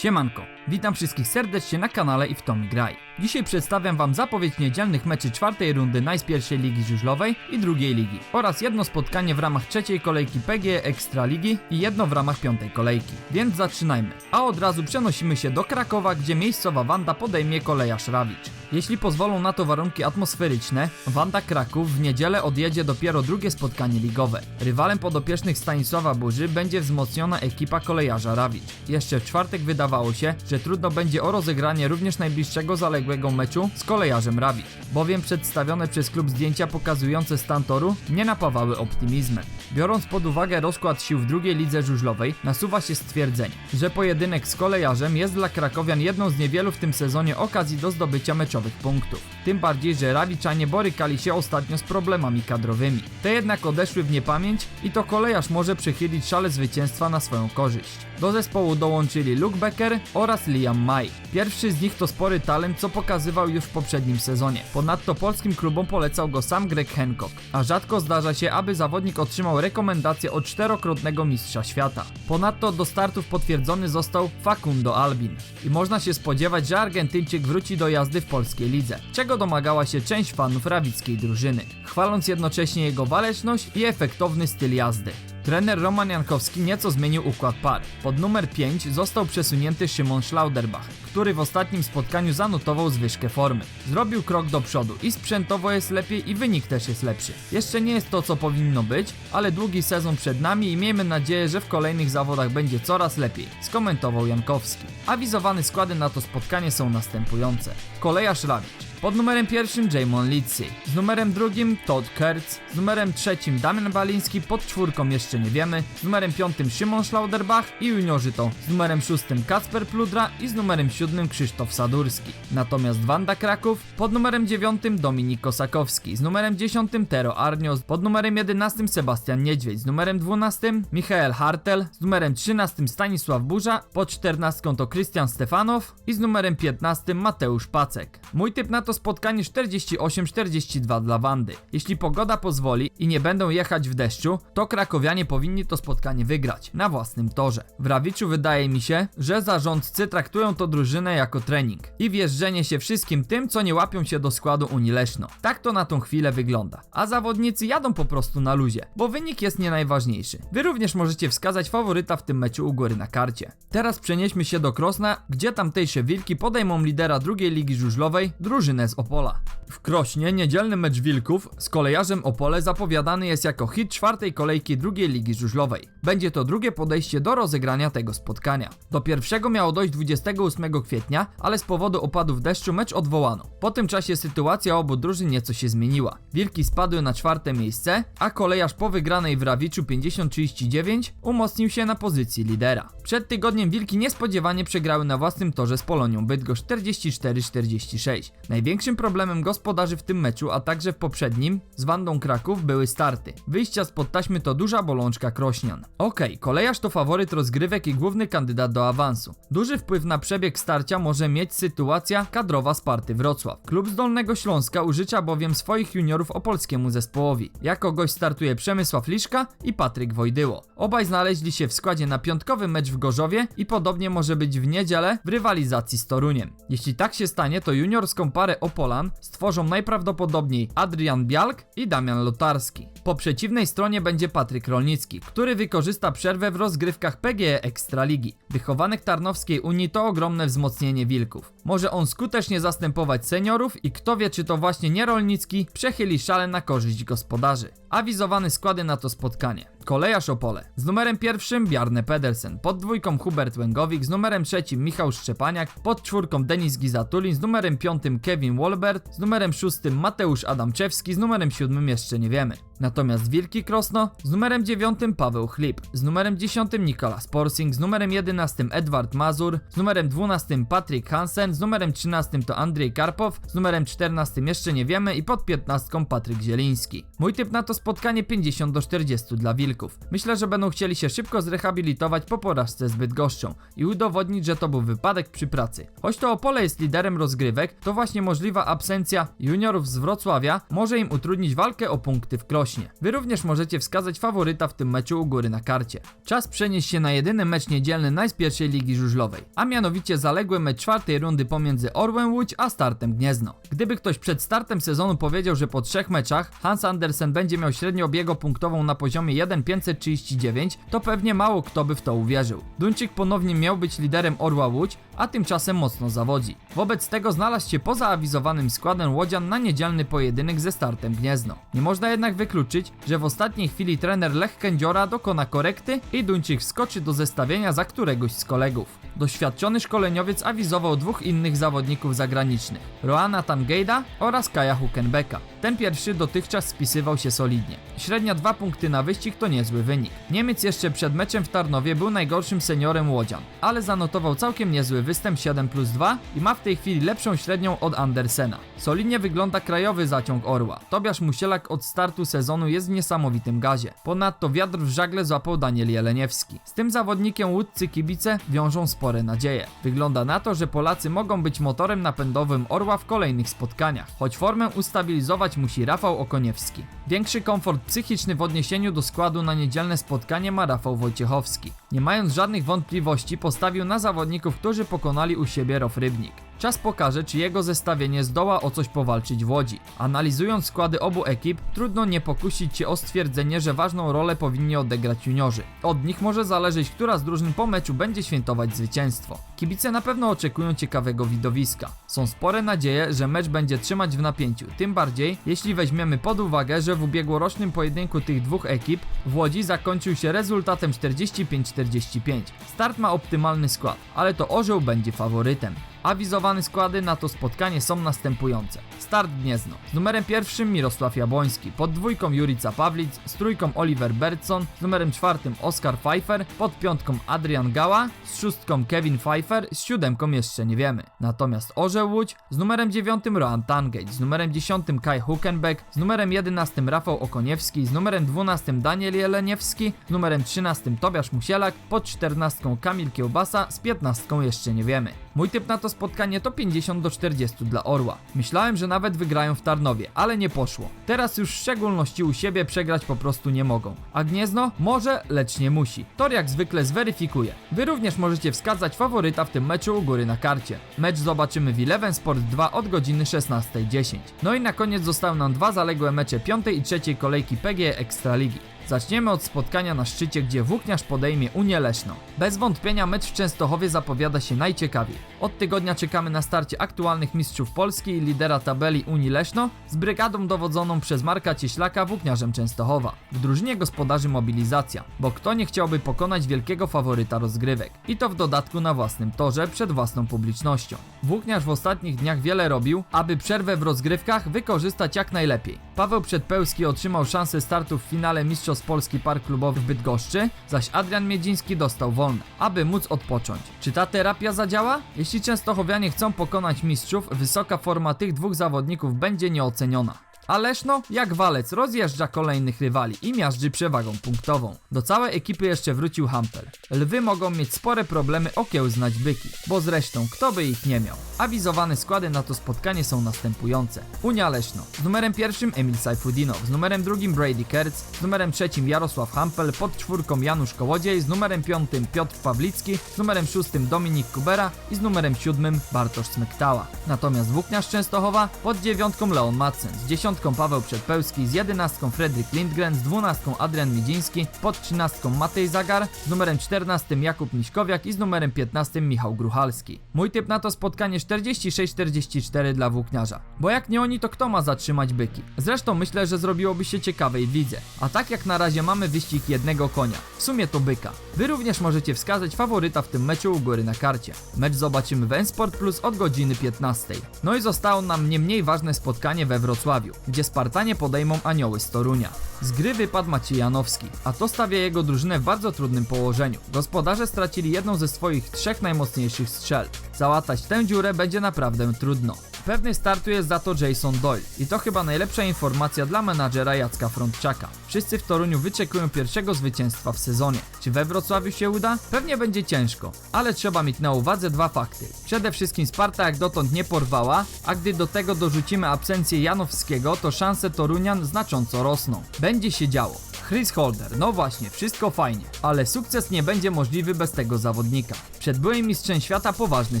Siemanko, witam wszystkich serdecznie na kanale i w Tomi Graj. Dzisiaj przedstawiam wam zapowiedź niedzielnych meczy czwartej rundy najspierwszej Ligi Żużlowej i drugiej ligi oraz jedno spotkanie w ramach trzeciej kolejki PGE Ekstraligi i jedno w ramach piątej kolejki. Więc zaczynajmy. A od razu przenosimy się do Krakowa, gdzie miejscowa Wanda podejmie kolejarz Rawicz. Jeśli pozwolą na to warunki atmosferyczne, Wanda Kraków w niedzielę odjedzie dopiero drugie spotkanie ligowe. Rywalem podopiecznych Stanisława Burzy będzie wzmocniona ekipa kolejarza Rawicz. Jeszcze w czwartek wydawało się, że trudno będzie o rozegranie również najbliższego zaległego meczu z kolejarzem Rawicz, bowiem przedstawione przez klub zdjęcia pokazujące stan toru nie napawały optymizmem. Biorąc pod uwagę rozkład sił w drugiej lidze żużlowej, nasuwa się stwierdzenie, że pojedynek z kolejarzem jest dla krakowian jedną z niewielu w tym sezonie okazji do zdobycia meczowych punktów. Tym bardziej, że Rawiczanie borykali się ostatnio z problemami kadrowymi. Te jednak odeszły w niepamięć i to kolejarz może przychylić szale zwycięstwa na swoją korzyść. Do zespołu dołączyli Luke Becker oraz Liam May. Pierwszy z nich to spory talent, co pokazywał już w poprzednim sezonie. Ponadto polskim klubom polecał go sam Greg Hancock, a rzadko zdarza się, aby zawodnik otrzymał rekomendację od czterokrotnego mistrza świata. Ponadto do startów potwierdzony został Facundo Albin i można się spodziewać, że Argentyńczyk wróci do jazdy w polskiej lidze, czego domagała się część fanów rawickiej drużyny, chwaląc jednocześnie jego waleczność i efektowny styl jazdy. Trener Roman Jankowski nieco zmienił układ par. Pod numer 5 został przesunięty Szymon Schlauderbach, który w ostatnim spotkaniu zanotował zwyżkę formy. Zrobił krok do przodu i sprzętowo jest lepiej i wynik też jest lepszy. Jeszcze nie jest to co powinno być, ale długi sezon przed nami i miejmy nadzieję, że w kolejnych zawodach będzie coraz lepiej, skomentował Jankowski. Awizowane składy na to spotkanie są następujące. Kolejarz Rawicz, pod numerem pierwszym Jamon Litzy, z numerem drugim Todd Kurtz, z numerem trzecim Damian Baliński, pod czwórką jeszcze wiemy, z numerem piątym Szymon Schlauderbach i juniorzy to z numerem szóstym Kacper Pludra i z numerem siódmym Krzysztof Sadurski. Natomiast Wanda Kraków pod numerem dziewiątym Dominik Kosakowski, z numerem dziesiątym Tero Arnios, pod numerem jedenastym Sebastian Niedźwiedź, z numerem dwunastym Michael Hartel, z numerem trzynastym Stanisław Burza, pod czternastką to Krystian Stefanow i z numerem piętnastym Mateusz Pacek. Mój typ na to spotkanie 48-42 dla Wandy. Jeśli pogoda pozwoli i nie będą jechać w deszczu, to krakowianie powinni to spotkanie wygrać na własnym torze. W Rawiczu wydaje mi się, że zarządcy traktują to drużynę jako trening i wjeżdżenie się wszystkim tym, co nie łapią się do składu Unii Leszno. Tak to na tą chwilę wygląda. A zawodnicy jadą po prostu na luzie, bo wynik jest nie najważniejszy. Wy również możecie wskazać faworyta w tym meczu u góry na karcie. Teraz przenieśmy się do Krosna, gdzie tamtejsze wilki podejmą lidera drugiej ligi żużlowej, drużynę z Opola. W Krośnie niedzielny mecz Wilków z kolejarzem Opole zapowiadany jest jako hit czwartej kolejki drugiej ligi żużlowej. Będzie to drugie podejście do rozegrania tego spotkania. Do pierwszego miało dojść 28 kwietnia, ale z powodu opadów deszczu mecz odwołano. Po tym czasie sytuacja obu drużyn nieco się zmieniła. Wilki spadły na czwarte miejsce, a kolejarz po wygranej w Rawiczu 50-39 umocnił się na pozycji lidera. Przed tygodniem Wilki niespodziewanie przegrały na własnym torze z Polonią Bydgoszcz 44-46. Największym problemem gospodarzy w tym meczu, a także w poprzednim z Wandą Kraków były starty. Wyjścia spod taśmy to duża bolączka Krośnian. Okej, kolejarz to faworyt rozgrywek i główny kandydat do awansu. Duży wpływ na przebieg starcia może mieć sytuacja kadrowa Sparty Wrocław. Klub z Dolnego Śląska użycza bowiem swoich juniorów opolskiemu zespołowi. Jako gość startuje Przemysław Liszka i Patryk Wojdyło. Obaj znaleźli się w składzie na piątkowy mecz w Gorzowie i podobnie może być w niedzielę w rywalizacji z Toruniem. Jeśli tak się stanie, to juniorską parę Opolan stworzą najprawdopodobniej Adrian Bialk i Damian Lotarski. Po przeciwnej stronie będzie Patryk Rolnicki, który wykorzysta przerwę w rozgrywkach PGE Ekstraligi. Wychowanek Tarnowskiej Unii to ogromne wzmocnienie Wilków. Może on skutecznie zastępować seniorów i kto wie czy to właśnie nie Rolnicki przechyli szale na korzyść gospodarzy. Awizowane składy na to spotkanie. Kolejarz Opole. Z numerem pierwszym Bjarne Pedersen, pod dwójką Hubert Łęgowik, z numerem trzecim Michał Szczepaniak, pod czwórką Denis Gizatulin, z numerem piątym Kevin Wolbert, z numerem szóstym Mateusz Adamczewski, z numerem siódmym jeszcze nie wiemy. Natomiast Wilki Krosno z numerem 9 Paweł Chlip, z numerem 10 Nikolas Porsing, z numerem 11 Edward Mazur, z numerem 12 Patryk Hansen, z numerem 13 to Andrzej Karpow, z numerem 14 jeszcze nie wiemy i pod 15 Patryk Zieliński. Mój typ na to spotkanie 50 do 40 dla Wilków. Myślę, że będą chcieli się szybko zrehabilitować po porażce z Bydgoszczą i udowodnić, że to był wypadek przy pracy. Choć to Opole jest liderem rozgrywek, to właśnie możliwa absencja juniorów z Wrocławia może im utrudnić walkę o punkty w Krośnie. Wy również możecie wskazać faworyta w tym meczu u góry na karcie. Czas przenieść się na jedyny mecz niedzielny najspierszej ligi żużlowej, a mianowicie zaległy mecz czwartej rundy pomiędzy Orłem Łódź a Startem Gniezno. Gdyby ktoś przed startem sezonu powiedział, że po trzech meczach Hans Andersen będzie miał średnią biego punktową na poziomie 1,539, to pewnie mało kto by w to uwierzył. Duńczyk ponownie miał być liderem Orła Łódź, a tymczasem mocno zawodzi. Wobec tego znalazł się poza awizowanym składem Łodzian na niedzielny pojedynek ze startem Gniezno. Nie można jednak wykluczyć, że w ostatniej chwili trener Lech Kędziora dokona korekty i Duńczyk skoczy do zestawienia za któregoś z kolegów. Doświadczony szkoleniowiec awizował dwóch innych zawodników zagranicznych, Roana Tangejda oraz Kaja Hukenbecka. Ten pierwszy dotychczas spisywał się solidnie. Średnia dwa punkty na wyścig to niezły wynik. Niemiec jeszcze przed meczem w Tarnowie był najgorszym seniorem Łodzian, ale zanotował całkiem niezły występ 7 plus 2 i ma w tej chwili lepszą średnią od Andersena. Solidnie wygląda krajowy zaciąg Orła. Tobiasz Musielak od startu sezonu jest w niesamowitym gazie. Ponadto wiatr w żagle złapał Daniel Jeleniewski. Z tym zawodnikiem łódcy kibice wiążą spore nadzieje. Wygląda na to, że Polacy mogą być motorem napędowym Orła w kolejnych spotkaniach, choć formę ustabilizować musi Rafał Okoniewski. Większy komfort psychiczny w odniesieniu do składu na niedzielne spotkanie ma Rafał Wojciechowski. Nie mając żadnych wątpliwości postawił na zawodników, którzy pokonali u siebie Rof Rybnik. Czas pokaże, czy jego zestawienie zdoła o coś powalczyć w Łodzi. Analizując składy obu ekip, trudno nie pokusić się o stwierdzenie, że ważną rolę powinni odegrać juniorzy. Od nich może zależeć, która z drużyn po meczu będzie świętować zwycięstwo. Kibice na pewno oczekują ciekawego widowiska. Są spore nadzieje, że mecz będzie trzymać w napięciu, tym bardziej jeśli weźmiemy pod uwagę, że w ubiegłorocznym pojedynku tych dwóch ekip w Łodzi zakończył się rezultatem 45-45. Start ma optymalny skład, ale to Orzeł będzie faworytem. Awizowane składy na to spotkanie są następujące. Start Gniezno. Z numerem pierwszym Mirosław Jabłoński, pod dwójką Jurica Pawlic, z trójką Oliver Bertson, z numerem czwartym Oskar Pfeiffer, pod piątką Adrian Gała, z szóstką Kevin Pfeiffer, z siódemką jeszcze nie wiemy. Natomiast Orzeł Łódź, z numerem dziewiątym Rohan Tangate, z numerem dziesiątym Kai Hukenbeck, z numerem jedenastym Rafał Okoniewski, z numerem dwunastym Daniel Jeleniewski, z numerem trzynastym Tobiasz Musielak, pod czternastką Kamil Kiełbasa, z piętnastką jeszcze nie wiemy. Mój typ na to spotkanie to 50 do 40 dla Orła. Myślałem, że nawet wygrają w Tarnowie, ale nie poszło. Teraz już w szczególności u siebie przegrać po prostu nie mogą. A Gniezno może, lecz nie musi. Tor jak zwykle zweryfikuje. Wy również możecie wskazać faworyta w tym meczu u góry na karcie. Mecz zobaczymy w Eleven Sport 2 od godziny 16.10. No i na koniec zostały nam dwa zaległe mecze piątej i trzeciej kolejki PGE Ekstraligi. Zaczniemy od spotkania na szczycie, gdzie Włókniarz podejmie Unię Leszno. Bez wątpienia mecz w Częstochowie zapowiada się najciekawiej. Od tygodnia czekamy na starcie aktualnych mistrzów Polski i lidera tabeli Unii Leszno z brygadą dowodzoną przez Marka Cieślaka Włókniarzem Częstochowa. W drużynie gospodarzy mobilizacja, bo kto nie chciałby pokonać wielkiego faworyta rozgrywek. I to w dodatku na własnym torze przed własną publicznością. Włókniarz w ostatnich dniach wiele robił, aby przerwę w rozgrywkach wykorzystać jak najlepiej. Paweł Przedpełski otrzymał szansę startu w finale Mistrzostw Polski Park Klubowy w Bydgoszczy, zaś Adrian Miedziński dostał wolne, aby móc odpocząć. Czy ta terapia zadziała? Jeśli Częstochowianie chcą pokonać mistrzów, wysoka forma tych dwóch zawodników będzie nieoceniona. A Leszno, jak walec, rozjeżdża kolejnych rywali i miażdży przewagą punktową. Do całej ekipy jeszcze wrócił Hampel. Lwy mogą mieć spore problemy okiełznać byki, bo zresztą kto by ich nie miał. Awizowane składy na to spotkanie są następujące. Unia Leszno. Z numerem pierwszym Emil Sajfudinow, z numerem drugim Brady Kertz, z numerem trzecim Jarosław Hampel, pod czwórką Janusz Kołodziej, z numerem piątym Piotr Pawlicki, z numerem szóstym Dominik Kubera i z numerem siódmym Bartosz Smektała. Natomiast Włókniarz Częstochowa pod dziewiątką Leon Madsen, z dziesiątką Paweł Przedpełski, z jedenastką Fredrik Lindgren, z dwunastką Adrian Miedziński, pod trzynastką Matej Zagar, z numerem czternastym Jakub Miśkowiak i z numerem piętnastym Michał Gruchalski. Mój typ na to spotkanie 46-44 dla Włókniarza. Bo jak nie oni, to kto ma zatrzymać byki? Zresztą myślę, że zrobiłoby się ciekawej w lidze. A tak jak na razie mamy wyścig jednego konia. W sumie to byka. Wy również możecie wskazać faworyta w tym meczu u góry na karcie. Mecz zobaczymy w Sport Plus od godziny 15. No i zostało nam nie mniej ważne spotkanie we Wrocławiu, gdzie Spartanie podejmą anioły z Torunia. Z gry wypadł Maciej Janowski, a to stawia jego drużynę w bardzo trudnym położeniu. Gospodarze stracili jedną ze swoich trzech najmocniejszych strzel. Załatać tę dziurę będzie naprawdę trudno. Pewny startuje za to Jason Doyle i to chyba najlepsza informacja dla menadżera Jacka Frontczaka. Wszyscy w Toruniu wyczekują pierwszego zwycięstwa w sezonie. Czy we Wrocławiu się uda? Pewnie będzie ciężko, ale trzeba mieć na uwadze dwa fakty. Przede wszystkim Sparta jak dotąd nie porwała, a gdy do tego dorzucimy absencję Janowskiego, to szanse Torunian znacząco rosną. Się działo. Chris Holder, no właśnie, wszystko fajnie, ale sukces nie będzie możliwy bez tego zawodnika. Przed byłym mistrzem świata poważny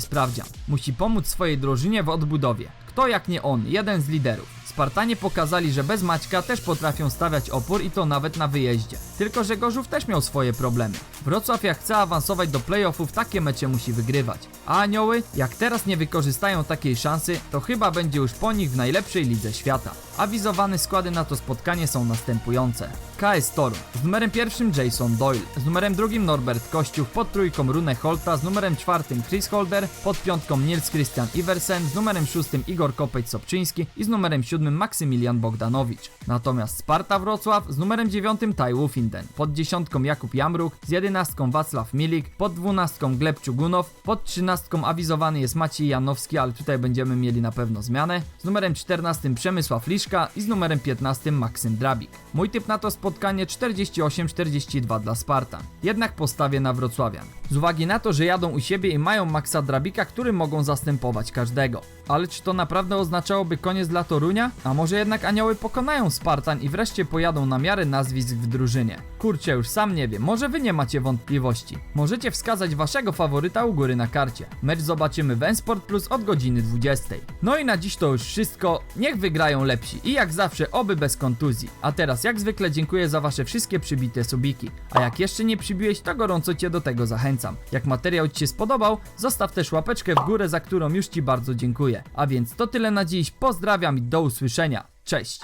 sprawdzian. Musi pomóc swojej drużynie w odbudowie. Kto jak nie on, jeden z liderów. Spartanie pokazali, że bez Maćka też potrafią stawiać opór i to nawet na wyjeździe. Tylko, że Gorzów też miał swoje problemy. Wrocław jak chce awansować do playoffów, takie mecze musi wygrywać. A Anioły, jak teraz nie wykorzystają takiej szansy, to chyba będzie już po nich w najlepszej lidze świata. Awizowane składy na to spotkanie są następujące. KS Toruń, z numerem pierwszym Jason Doyle, z numerem drugim Norbert Kościuch, pod trójką Rune Holta, z numerem czwartym Chris Holder, pod piątką Nils Christian Iversen, z numerem szóstym Igor Kopeć-Sobczyński i z numerem siódmym Maksymilian Bogdanowicz. Natomiast Sparta Wrocław z numerem dziewiątym Tai Wufinden, pod dziesiątką Jakub Jamruk, z jedenastką Wacław Milik, pod dwunastką Gleb Czugunow, pod trzynastką awizowany jest Maciej Janowski, ale tutaj będziemy mieli na pewno zmianę, z numerem 14 Przemysław Liszka i z numerem 15 Maksym Drabik. Mój typ na to spotkanie 48-42 dla Spartan. Jednak postawię na Wrocławian. Z uwagi na to, że jadą u siebie i mają Maxa Drabika, który mogą zastępować każdego. Ale czy to naprawdę oznaczałoby koniec dla Torunia? A może jednak anioły pokonają Spartan i wreszcie pojadą na miarę nazwisk w drużynie? Kurczę, już sam nie wiem, może wy nie macie wątpliwości. Możecie wskazać waszego faworyta u góry na karcie. Mecz zobaczymy w Sport Plus od godziny 20. No i na dziś to już wszystko. Niech wygrają lepsi i jak zawsze oby bez kontuzji. A teraz jak zwykle dziękuję za wasze wszystkie przybite subiki. A jak jeszcze nie przybiłeś, to gorąco cię do tego zachęcam. Jak materiał ci się spodobał, zostaw też łapeczkę w górę, za którą już ci bardzo dziękuję. A więc to tyle na dziś, pozdrawiam i do usłyszenia. Cześć!